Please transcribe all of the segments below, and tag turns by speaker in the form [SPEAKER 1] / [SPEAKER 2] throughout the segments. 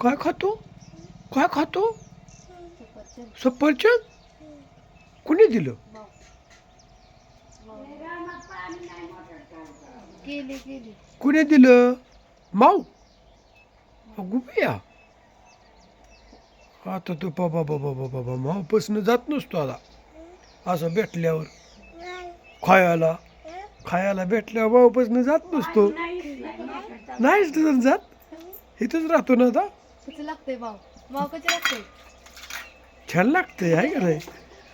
[SPEAKER 1] काय खातो? काय खातो?
[SPEAKER 2] सफरचंद?
[SPEAKER 1] कुणी दिलं? कुणी दिलं? माऊ? गुपिया आता तो बाबा बाबा बाबा बाबा माऊपासून जात नसतो आता. असं भेटल्यावर. खायला. खायला भेटल्यावर माऊपासून जात नसतो. नाहीच जात. इथंच राहतो ना आता.
[SPEAKER 2] कसं लागतंय भाऊ? भाऊ कसं लागतंय?
[SPEAKER 1] छान लागतंय आहे का नाही?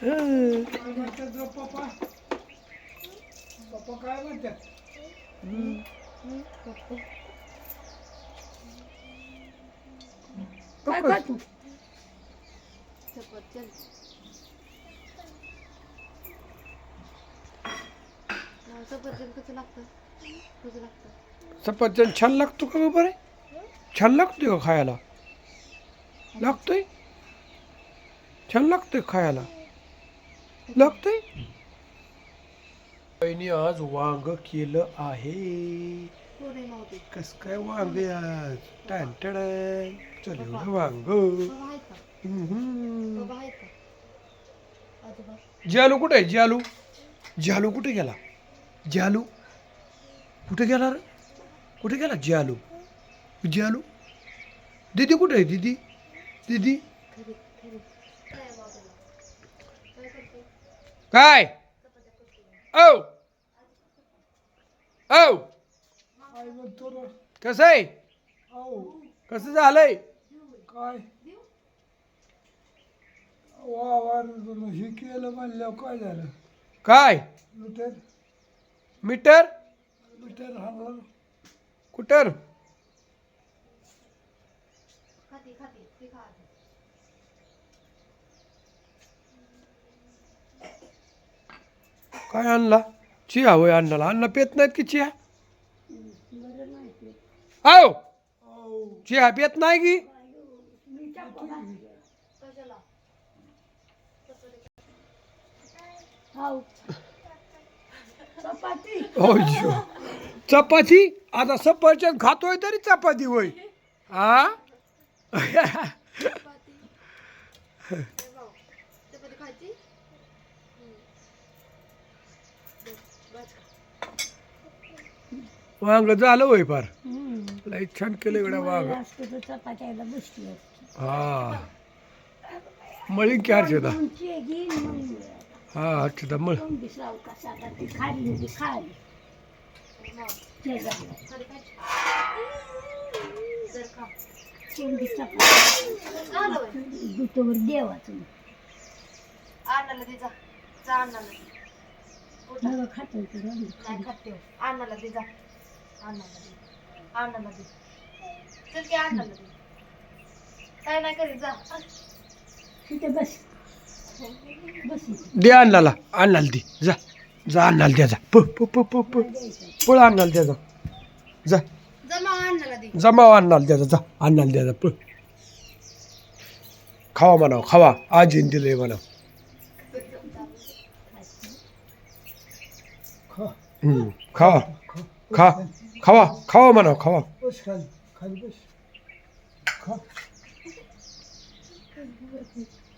[SPEAKER 1] हं.
[SPEAKER 2] सफरचंद भाऊ, सफरचंद कसं लागतं कसं लागतं
[SPEAKER 1] सफरचंद छान लागतो का बरं? छान लागतोय का खायला? लागतोय? छान लागतोय खायला. लागतोय? आईने आज वांग केलं आहे. कस काय वांग आज? टॅन टॅन चल एवढं वांग. जालू कुठे आहे? जालू जालू कुठे गेला? जालू कुठे गेला रे? कुठे गेला जालू जालू दीदी कुठे आहे? दीदी? दीदी.
[SPEAKER 2] काय?
[SPEAKER 1] औ. औ. कसं आहे? कसं झालंय?
[SPEAKER 3] काय? वावर हे केलं म्हणल्यावर काय झालं?
[SPEAKER 1] काय?
[SPEAKER 3] लुटेर
[SPEAKER 1] मीटर?
[SPEAKER 3] लुटेर हाणलं.
[SPEAKER 1] कुटर
[SPEAKER 2] खाती खाती ते खा आधी.
[SPEAKER 1] काय आणला? चिया होय अण्णाला अण्णा पेत नाहीत की चिया? औ चिया पेत नाही की? हो. चपाती? आता सफरचंद खातोय तरी चपाती होय. हा
[SPEAKER 2] चपाती ए भाऊ चपाती खायची हम्म. बस, बस खा.
[SPEAKER 1] वांग झालं होय फार लई छान केलं एवढा वांग
[SPEAKER 4] चपात्याला बसली
[SPEAKER 1] हा मळी. की हर्षदा हा. हर्षदा मळ
[SPEAKER 4] दुटवर देवाचं.
[SPEAKER 2] अण्णाला दे जा. जा अण्णाला दे कुठं?
[SPEAKER 4] मग खातो
[SPEAKER 2] नाही खात ठेव अण्णाला दे जा. अण्णाला दे. अण्णाला दे. चल की अण्णाला दे. काय नाही करीत जा.
[SPEAKER 4] तिथे बस. बस.
[SPEAKER 1] दे अण्णाला. अण्णाला दे. जा. जा अण्णाला द्या जा. प प प प प पळ अण्णाला द्या जा. जा. जमाव अण्णाला द्या जा जा अण्णाला द्या जा पळ खावा म्हणाव खावा आजीन दिलंय म्हणाव
[SPEAKER 3] खा
[SPEAKER 1] हम्म, खावा खा खावा खावा म्हणाव खावा
[SPEAKER 3] बस खाली खाली बस खा